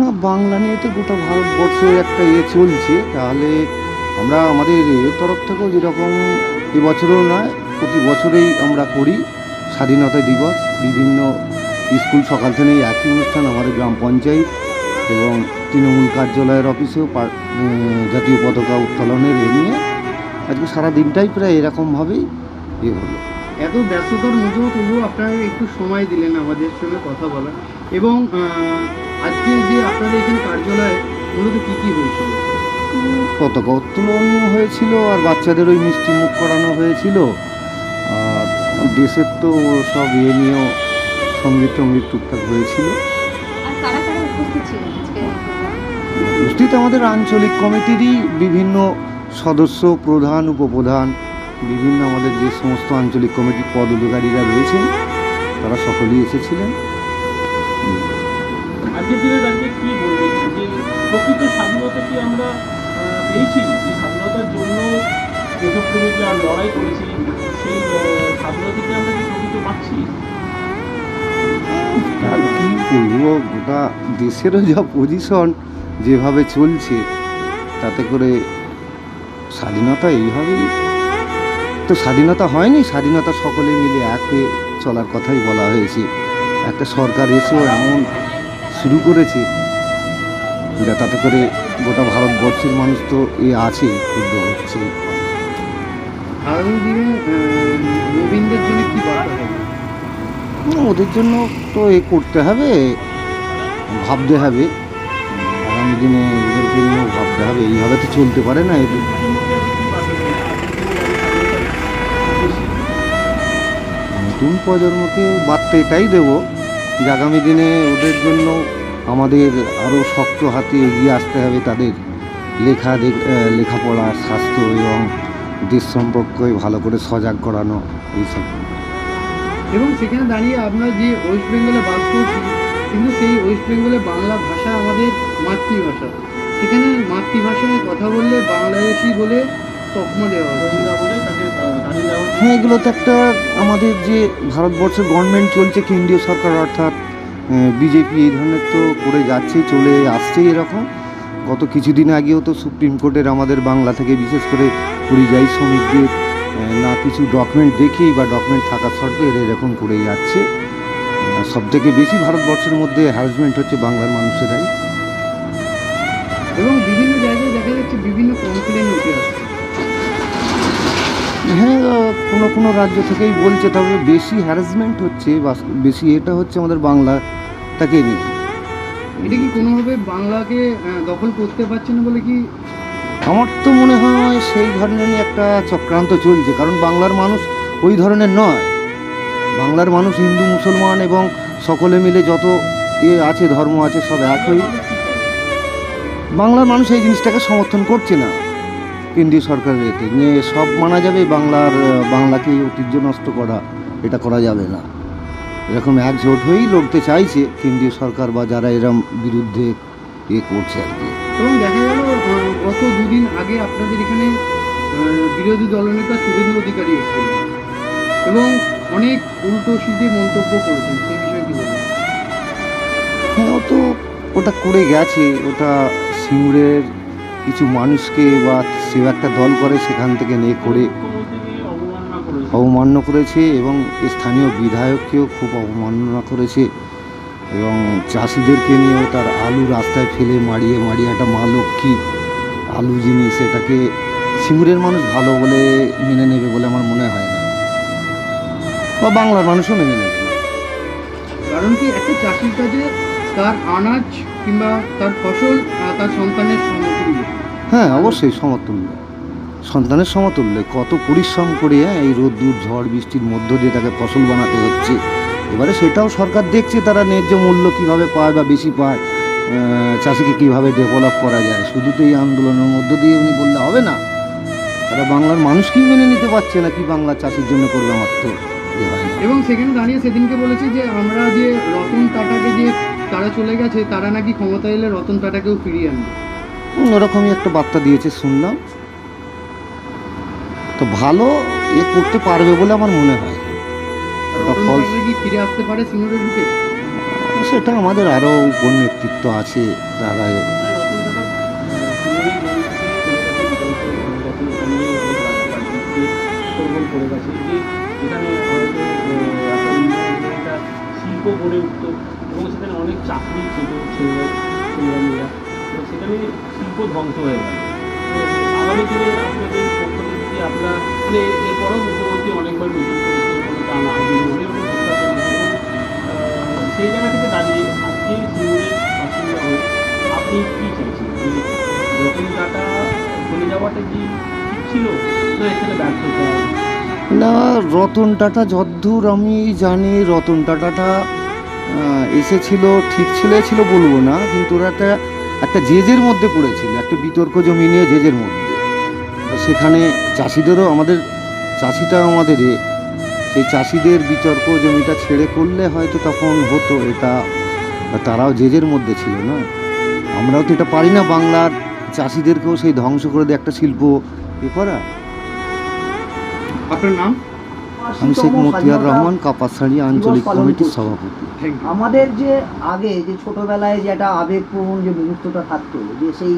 হ্যাঁ বাংলা নিয়ে তো গোটা ভারতবর্ষে একটা ইয়ে চলছে। তাহলে আমরা আমাদের এর তরফ থেকেও যেরকম এবছরও নয়, প্রতি বছরেই আমরা করি স্বাধীনতা দিবস। বিভিন্ন স্কুল সকাল থেকেই একই অনুষ্ঠান, আমাদের গ্রাম পঞ্চায়েত এবং তৃণমূল কার্যালয়ের অফিসেও জাতীয় পতাকা উত্তোলনের এ নিয়ে আজকে সারা দিনটাই প্রায় এরকমভাবেই ইয়ে হলো। এত ব্যস্ততার মধ্যেও তবুও আপনারা একটু সময় দিলেন আমাদের সঙ্গে কথা বলার। এবং আজকে যে আপনাদের এখানে কার্যালয়ে মূলত কী কী হয়েছিল? পতাকা উত্তোলন হয়েছিল আর বাচ্চাদের ওই মিষ্টি মুখ করানো হয়েছিল। আর দেশের তো সব ইয়ে নিয়েও সংগীত টঙ্গীত টুকটাক হয়েছিল। উপস্থিত আমাদের আঞ্চলিক কমিটিরই বিভিন্ন সদস্য প্রধান উপপ্রধান বিভিন্ন আমাদের যে সমস্ত আঞ্চলিক কমিটির পদাধিকারীরা রয়েছেন তারা সকলেই এসেছিলেন। আজকের দিনে দাঁড়িয়ে কি বলবেন যে প্রকৃত স্বাধীনতা কি আমরা পেয়েছি? যে স্বাধীনতার জন্য দেশপ্রেমিকরা লড়াই করেছি, সেই স্বাধীনতা কি আমরা প্রকৃত পাচ্ছি? বলব? গোটা দেশেরও যা পজিশন যেভাবে চলছে, তাতে করে স্বাধীনতা এইভাবেই। তো স্বাধীনতা হয়নি, স্বাধীনতা সকলে মিলে এক চলার কথাই বলা হয়েছে। একটা সরকার এসেও এমন শুরু করেছে। যা তাতে করে গোটা ভারতবর্ষের মানুষ তো এ আছে উদ্যোগ হচ্ছে। আগামী দিনে জন্য কী ওদের জন্য তো এ করতে হবে ভাবতে হবে। আগামী দিনে ওদেরকে নিয়েও ভাবতে হবে এইভাবে তো চলতে পারে না এদের। নতুন প্রজন্মকে বার্তা এটাই দেবো যে আগামী দিনে ওদের জন্য আমাদের আরও শক্ত হাতে এগিয়ে আসতে হবে তাদের লেখা লেখাপড়া, স্বাস্থ্য এবং দেশ সম্পর্কে ভালো করে সজাগ করানো, এইসব। এবং সেখানে দাঁড়িয়ে আমরা যে ওয়েস্ট বেঙ্গলে বাস করছি, কিন্তু সেই ওয়েস্ট বেঙ্গলে বাংলা ভাষা আমাদের মাতৃভাষা। সেখানে মাতৃভাষায় কথা বললে বাংলাদেশি বলে হ্যাঁ এগুলো তো একটা আমাদের যে ভারতবর্ষের গভর্নমেন্ট চলছে, কেন্দ্রীয় সরকার অর্থাৎ বিজেপি এই ধরনের তো করে যাচ্ছে, চলে আসছে এরকম। গত কিছুদিন আগেও তো সুপ্রিম কোর্টের আমাদের বাংলা থেকে বিশেষ করে পরিযায়ী শ্রমিকদের না কিছু ডকুমেন্ট দেখেই বা ডকুমেন্ট থাকা সত্ত্বেও এরা এরকম করে যাচ্ছে। সব থেকে বেশি ভারতবর্ষের মধ্যে হ্যারাসমেন্ট হচ্ছে বাংলার মানুষেরাই। এবং বিভিন্ন জায়গায় দেখা যাচ্ছে বিভিন্ন কমপ্লেন উঠে আসছে হ্যাঁ কোনো কোনো রাজ্য থেকেই বলছে তবে বেশি হ্যারাসমেন্ট হচ্ছে বা বেশি এটা হচ্ছে আমাদের বাংলাটাকে নিয়ে। এটা কি কোনোভাবে বাংলাকে দখল করতে পারছে না বলে কি? আমার তো মনে হয় সেই ধরনেরই একটা চক্রান্ত চলছে কারণ বাংলার মানুষ ওই ধরনের নয়। বাংলার মানুষ হিন্দু মুসলমান এবং সকলে মিলে যত এ আছে ধর্ম আছে সব একই। বাংলার মানুষ এই জিনিসটাকে সমর্থন করছে না। কেন্দ্রীয় সরকারের এতে। যে সব মানা যাবে বাংলার বাংলাকে ঐতিহ্য নষ্ট করা এটা করা যাবে না। এরকম একজোট হয়েই লড়তে চাইছে কেন্দ্রীয় সরকার বা যারা এরম বিরুদ্ধে এ করছে আর কি। এবং দেখা গেল গত দুদিন আগে আপনাদের এখানে বিরোধী দলনেতা শুভেন্দু অধিকারী এসেছিলেন এবং অনেক উল্টো সিধে মন্তব্য করেছেন সেই বিষয়ে কি হ্যাঁ ও তো ওটা করে গেছে ওটা সিঙ্গুরের কিছু মানুষকে বা সে একটা দল করে সেখান থেকে নিয়ে করে অবমাননা করেছে এবং স্থানীয় বিধায়ককেও খুব অবমাননা করেছে এবং চাষিদেরকে নিয়েও তার আলু রাস্তায় ফেলে মারিয়ে মারিয়ে একটা মা লক্ষ্মী আলু জিনিস এটাকে সিঙ্গুরের মানুষ ভালো বলে মেনে নেবে বলে আমার মনে হয় না। বা বাংলার মানুষও মেনে নেবে। কারণ কি একটা চাষির কাছে তার আনাজ কিংবা তার ফসল তার সন্তানের সমতুল্য হ্যাঁ অবশ্যই সমতুল্য। সন্তানের সমতুল্য কত পরিশ্রম করে এই রোদ্দুর, ঝড়, বৃষ্টির মধ্য দিয়ে তাকে ফসল বানাতে হচ্ছে। এবারে সেটাও সরকার দেখছে তারা ন্যায্য মূল্য কীভাবে পায় বা বেশি পায়। চাষিকে কীভাবে ডেভেলপ করা যায়। শুধু তো এই আন্দোলনের মধ্য দিয়ে উনি বললে হবে না। তারা বাংলার মানুষকেই মেনে নিতে পারছে না কি বাংলা চাষির জন্য করবে আমার তো এবং সেখানে দাঁড়িয়ে সেদিনকে বলেছে যে, আমরা যে রতন টাটাকে যে তারা চলে গেছে, তারা নাকি ক্ষমতা এলে রতন টাটাকেও ফিরিয়ে আনবে। হুম, ওরকমই একটা বার্তা দিয়েছে শুনলাম। তো ভালো এ করতে পারবে বলে আমার মনে হয়। ফিরে আসতে পারে সেটা আমাদের আরও উপর নেতৃত্ব আছে তারা শিল্প গড়ে উঠত এবং সেখানে অনেক চাকরি ছিল ছেলে ছেলেরা। মেয়েরা শিল্প ধ্বংস হয়ে গেল। আগামী দিনে আপনাদের থেকে আপনারা মানে এরপরেও মুখ্যমন্ত্রী অনেকবার সেই জায়গা থেকে দাঁড়িয়ে হয়ে আপনি কী চাইছেন? রতন টাটা চলে যাওয়াটা কি ছিল না এখানে ব্যর্থতা না, রতন টাটা যদ্দূর আমি জানি, রতন টাটাটা এসেছিল, ঠিক ছিল ছিল বলব না, কিন্তু ওরা একটা একটা জেজের মধ্যে পড়েছিল, একটা বিতর্ক জমি নিয়ে জেজের মধ্যে। সেখানে চাষিদেরও আমাদের চাষিটা আমাদের সেই চাষিদের বিতর্ক জমিটা ছেড়ে করলে হয়তো তখন হতো এটা তারাও জেজের মধ্যে ছিল না। আমরাও তো এটা পারি না বাংলার চাষিদেরকেও সেই ধ্বংস করে দিয়ে একটা শিল্প এ করা। আপনার নাম? আমি শেখ মতিয়ার রহমান কাপাসাড়ি আঞ্চলিক কমিটির সভাপতি। আমাদের যে আগে যে ছোটবেলায় যে একটা আবেগপ্রবণ যে মুহূর্তটা থাকতো যে সেই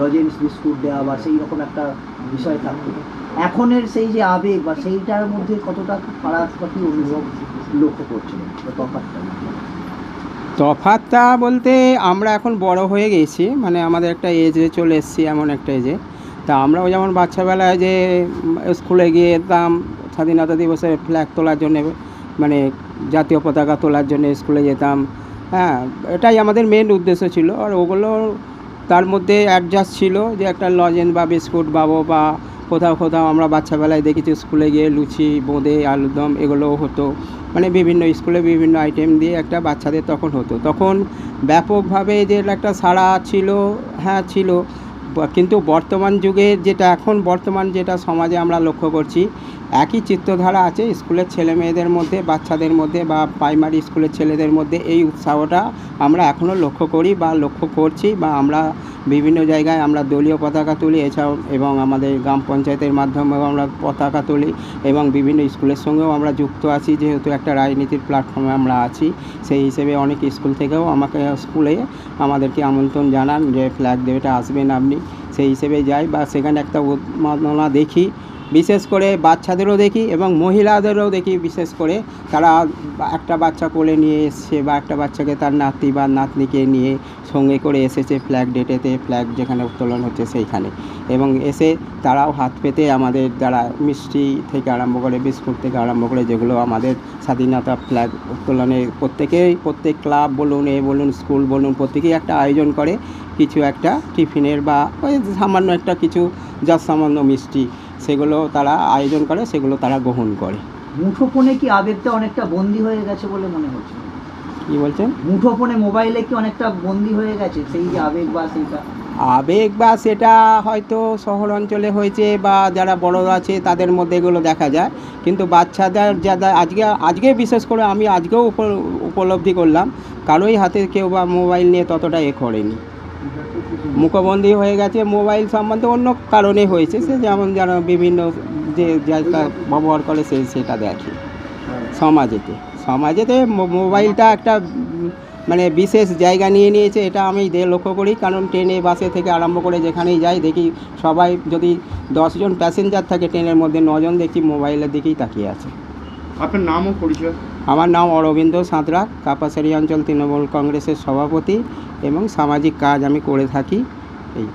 লজেন্স বিস্কুট দেওয়া বা সেই রকম একটা বিষয় থাকতো এখনের সেই যে আবেগ বা সেইটার মধ্যে কতটা ফারাক বা কি অনুভব লক্ষ্য করছিলেন? বা তফাৎটা তফাৎটা বলতে আমরা এখন বড় হয়ে গেছি মানে আমাদের একটা এজে চলে এসেছি এমন একটা এজে তা আমরাও যেমন বাচ্চাবেলায় যে স্কুলে গিয়ে যেতাম স্বাধীনতা দিবসে ফ্ল্যাগ তোলার জন্য মানে জাতীয় পতাকা তোলার জন্য স্কুলে যেতাম। হ্যাঁ এটাই আমাদের মেন উদ্দেশ্য ছিল। আর ওগুলো তার মধ্যে অ্যাডজাস্ট ছিল যে একটা লজেন বা বিস্কুট পাবো বা কোথাও কোথাও আমরা বাচ্চাবেলায় দেখেছি স্কুলে গিয়ে লুচি, বোঁদে, আলুরদম এগুলোও হতো। মানে বিভিন্ন স্কুলে বিভিন্ন আইটেম দিয়ে একটা বাচ্চাদের তখন হতো। তখন ব্যাপকভাবে যে একটা সাড়া ছিল হ্যাঁ ছিল। কিন্তু বর্তমান যুগে যেটা, এখন বর্তমান যেটা সমাজে আমরা লক্ষ্য করছি একই চিত্রধারা আছে স্কুলের ছেলে মেয়েদের মধ্যে, বাচ্চাদের মধ্যে বা প্রাইমারি স্কুলের ছেলেদের মধ্যে। এই উৎসাহটা আমরা এখনও লক্ষ্য করি বা লক্ষ্য করছি বা আমরা বিভিন্ন জায়গায় আমরা দলীয় পতাকা তুলি, এছাড়াও এবং আমাদের গ্রাম পঞ্চায়েতের মাধ্যমেও আমরা পতাকা তুলি এবং বিভিন্ন স্কুলের সঙ্গেও আমরা যুক্ত আছি। যেহেতু একটা রাজনীতির প্ল্যাটফর্মে আমরা আছি, সেই হিসেবে অনেক স্কুল থেকেও আমাকে স্কুলে আমাদেরকে আমন্ত্রণ জানান যে ফ্ল্যাগ দেবেটা আসবেন আপনি। সেই হিসেবে যাই বা সেখানে একটা উন্মাদনা দেখি বিশেষ করে বাচ্চাদেরও দেখি এবং মহিলাদেরও দেখি, বিশেষ করে তারা একটা বাচ্চা কোলে নিয়ে এসছে বা একটা বাচ্চাকে তার নাতি বা নাতনিকে নিয়ে সঙ্গে করে এসেছে ফ্ল্যাগ ডেটেতে ফ্ল্যাগ যেখানে উত্তোলন হচ্ছে সেইখানে। এবং এসে তারাও হাত পেতে আমাদের দ্বারা মিষ্টি থেকে আরম্ভ করে, বিস্কুট থেকে আরম্ভ করে যেগুলো আমাদের স্বাধীনতা ফ্ল্যাগ উত্তোলনে প্রত্যেকেই, প্রত্যেক ক্লাব বলুন, এ বলুন, স্কুল বলুন, প্রত্যেকেই একটা আয়োজন করে। কিছু একটা টিফিনের বা ওই সামান্য একটা কিছু, যা সামান্য মিষ্টি সেগুলো তারা আয়োজন করে সেগুলো তারা গ্রহণ করে। মুঠোফোনে কি আবেগটা অনেকটা বন্দি হয়ে গেছে বলে মনে হচ্ছে? কী বলছেন? মুঠোফোনে মোবাইলে কি অনেকটা বন্দি হয়ে গেছে সেই যে আবেগ বা সেইটা আবেগ বা সেটা হয়তো শহর অঞ্চলে হয়েছে বা যারা বড় আছে তাদের মধ্যে এগুলো দেখা যায়। কিন্তু বাচ্চাদের যারা আজকে আজকে বিশেষ করে আমি আজকেও উপ- উপলব্ধি করলাম কারোই হাতে কেউ বা মোবাইল নিয়ে ততটা এ করেনি। মুখবন্দি হয়ে গেছে, মোবাইল সম্বন্ধে অন্য কারণে হয়েছে, সে যেমন যেন বিভিন্ন যে যেটা ব্যবহার করে সে সেটা দেখে। সমাজেতে সমাজেতে মোবাইলটা একটা মানে বিশেষ জায়গা নিয়ে নিয়েছে, এটা আমি লক্ষ্য করি, কারণ ট্রেনে, বাসে থেকে আরম্ভ করে যেখানেই যাই দেখি, সবাই যদি দশজন প্যাসেঞ্জার থাকে, ট্রেনের মধ্যে নজন দেখি মোবাইলের দিকেই তাকিয়ে আছে। আপনার নাম ও পরিচয়? আমার নাম অরবিন্দ সাঁতরা, কাপাসারি অঞ্চল তৃণমূল কংগ্রেসের সভাপতি এবং সামাজিক কাজ আমি করে থাকি। এই।